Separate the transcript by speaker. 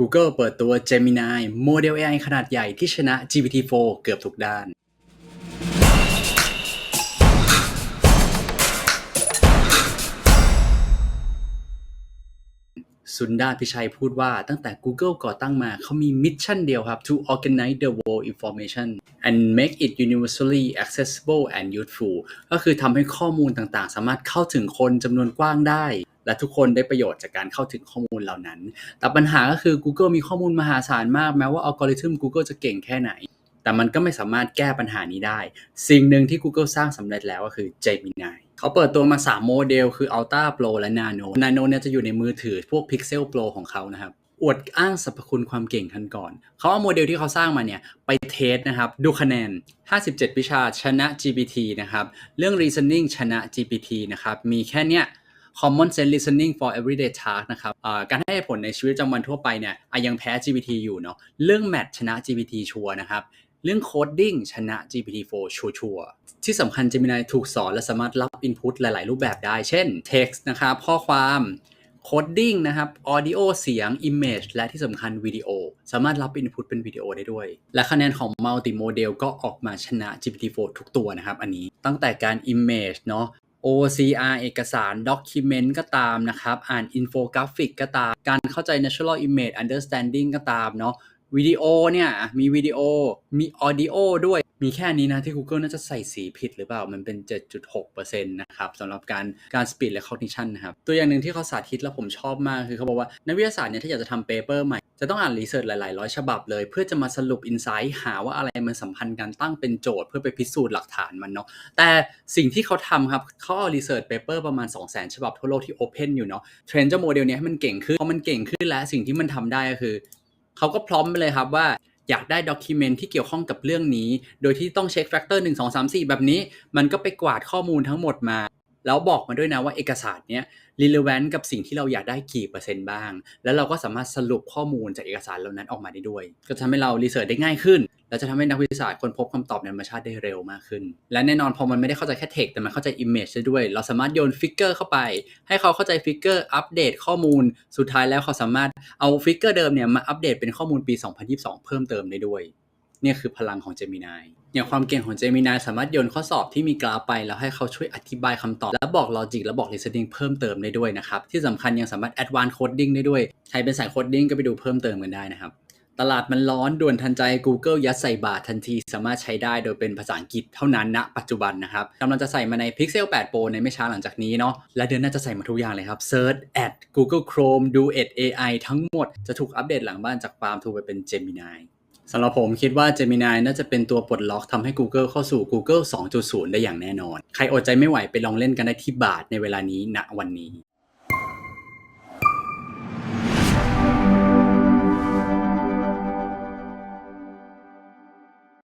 Speaker 1: Google เปิดตัว Gemini โมเดล AI ขนาดใหญ่ที่ชนะ GPT-4 เกือบทุกด้าน สุนดาพิชัยพูดว่าตั้งแต่ Google ก่อตั้งมาเขามีมิชชั่นเดียวครับ to organize the world information and make it universally accessible and useful ก็คือทำให้ข้อมูลต่างๆ สามารถเข้าถึงคนจำนวนกว้างได้ และทุกคนได้ประโยชน์จากการเข้าถึงข้อมูลเหล่านั้น แต่ปัญหาก็คือ Google มีข้อมูลมหาศาลมากแม้ว่าอัลกอริทึม Google จะเก่งแค่ไหน แต่มันก็ไม่สามารถแก้ปัญหานี้ได้ สิ่งหนึ่งที่ Google สร้างสำเร็จแล้วก็คือ Gemini เขาเปิดตัวมา 3 โมเดล คือ Ultra Pro และ Nano Nano เนี่ยจะอยู่ในมือถือพวก Pixel Pro ของเขานะครับ อวดอ้างสรรพคุณความเก่งกันก่อน เขาเอาโมเดลที่เขาสร้างมาเนี่ย ไปเทสนะครับ ดูคะแนน 57 วิชาชนะ GPT นะครับ เรื่อง reasoning ชนะ GPT นะครับ มีแค่เนี้ย common sense listening for everyday task นะครับการให้ผลในชีวิตประจำวันทั่วไปเนี่ยยังแพ้ GPT อยู่เนาะ เรื่อง math ชนะ GPT ชัวนะครับ เรื่อง coding ชนะ GPT-4 ชัวร์ๆที่สำคัญ Gemini ถูกสอนและสามารถรับ input หลาย ๆ รูปแบบได้ เช่น text นะครับข้อความ coding นะครับ audio เสียง image และที่สำคัญวิดีโอ สามารถรับ input เป็นวิดีโอได้ด้วย และคะแนนของ multi model ก็ออกมาชนะ GPT-4 ทุกตัวนะครับ อันนี้ตั้งแต่การ image เนาะ OCR เอกสาร document ก็ตามนะครับ อ่าน infographic ก็ตาม การเข้าใจ natural image understanding ก็ตามเนาะ วิดีโอเนี่ยมีวิดีโอมี audio ด้วยมีแค่นี้นะที่ Google น่าจะใส่สีผิดหรือเปล่า มันเป็น 7.6%นะครับสำหรับการการ speed และ cognition นะครับ ตัวอย่างหนึ่งที่เขาสาธิตแล้วผมชอบมาก คือเขาบอกว่า นักวิทยาศาสตร์เนี่ย ถ้าอยากจะทำ paper ใหม่ จะต้องอ่านรีเสิร์ชหลาย ๆ ร้อยฉบับเลย เพื่อจะมาสรุป insight หาว่าอะไรมันสัมพันธ์กันตั้งเป็นโจทย์เพื่อไปพิสูจน์หลักฐานมันเนาะแต่สิ่งที่เขาทำครับเขาเอา research paper ประมาณ 200,000 ฉบับทั่วโลกที่ open อยู่เนาะเทรนเจ้าโมเดลเนี้ยให้มันเก่งขึ้นพอมันเก่งขึ้นแล้วสิ่งที่มันทำได้ก็คือ เขาก็พร้อมไปเลยครับว่าอยากได้ด็อกิเมนต์ที่เกี่ยวข้องกับเรื่องนี้ โดยที่ต้องเช็คแฟกเตอร์หนึ่งสองสามสี่แบบนี้ มันก็ไปกวาดข้อมูลทั้งหมดมา แล้วบอกมาด้วยนะว่าเอกสารเนี้ย relevant กับสิ่งที่เราอยากได้กี่เปอร์เซ็นต์บ้าง แล้วเราก็สามารถสรุปข้อมูลจากเอกสารเหล่านั้นออกมาได้ด้วย ก็ทำให้เรารีเสิร์ชได้ง่ายขึ้น และจะทำให้นักวิทยาศาสตร์ค้นพบคำตอบในธรรมชาติได้เร็วมากขึ้น และแน่นอนพอมันไม่ได้เข้าใจแค่เทคแต่มันเข้าใจ image ได้ด้วย เราสามารถโยนฟิกเกอร์เข้าไป ให้เขาเข้าใจฟิกเกอร์อัปเดตข้อมูล สุดท้ายแล้วเขาสามารถเอาฟิกเกอร์เดิมเนี่ยมาอัปเดตเป็นข้อมูลปี 2022 เพิ่มเติมได้ด้วยนี่คือพลังของ Gemini อย่างความเก่งของ Gemini สามารถโยนข้อสอบที่มีกราฟไป แล้วให้เขาช่วยอธิบายคำตอบ และบอกลอจิกและบอก reasoning เพิ่มเติมได้ด้วยนะครับ ที่สำคัญยังสามารถ advanced coding ได้ด้วย ใครเป็นสาย coding ก็ไปดูเพิ่มเติมกันได้นะครับ ตลาดมันร้อนด่วนทันใจ Google ยัดใส่บาททันที สามารถใช้ได้โดยเป็นภาษาอังกฤษเท่านั้นณปัจจุบันนะครับกำลังจะใส่มาใน Pixel 8 Pro ในไม่ช้าหลังจากนี้เนาะและเดือนหน้าจะใส่มาทุกอย่างเลยครับ Search at Google Chrome Duet AI ทั้งหมดจะถูกอัปเดตหลังบ้านจาก Palm to ไปเป็น Gemini สำหรับผมคิดว่า Gemini น่าจะเป็นตัวปลดล็อกทำให้ Google เข้าสู่ Google 2.0 ได้อย่างแน่นอน ใครอดใจไม่ไหวไปลองเล่นกันได้ที่บาทในเวลานี้ณวันนี้